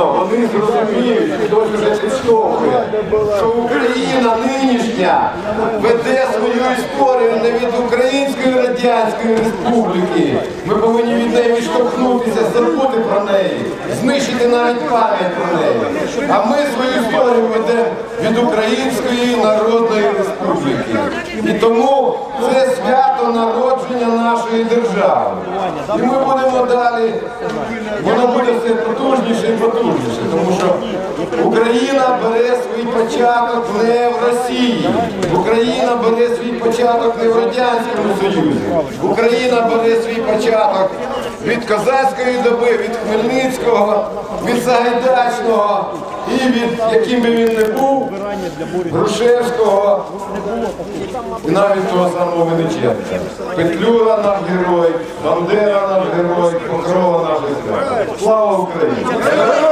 точно вони зрозуміють, хтось вже підштовхує, що Україна нинішня веде свою історію не від Української Радянської Республіки. Ми повинні від неї відштовхнутися, забути про неї, знищити навіть пам'ять про неї. А ми свою історію ведемо від Української Народної Республіки. І тому це свято народження нашої держави. І ми будемо далі, воно буде все потужніше і потужніше, тому що Україна бере свій початок не в Росії, Україна бере свій початок не в Радянському Союзі, Україна бере свій початок від козацької доби, від Хмельницького, від Сагайдачного і від, яким би він не був, Грушевського і навіть того самого Вениченка. Петлюра наш герой, Бандера наш герой, Покрова наш герой. Слава Україні!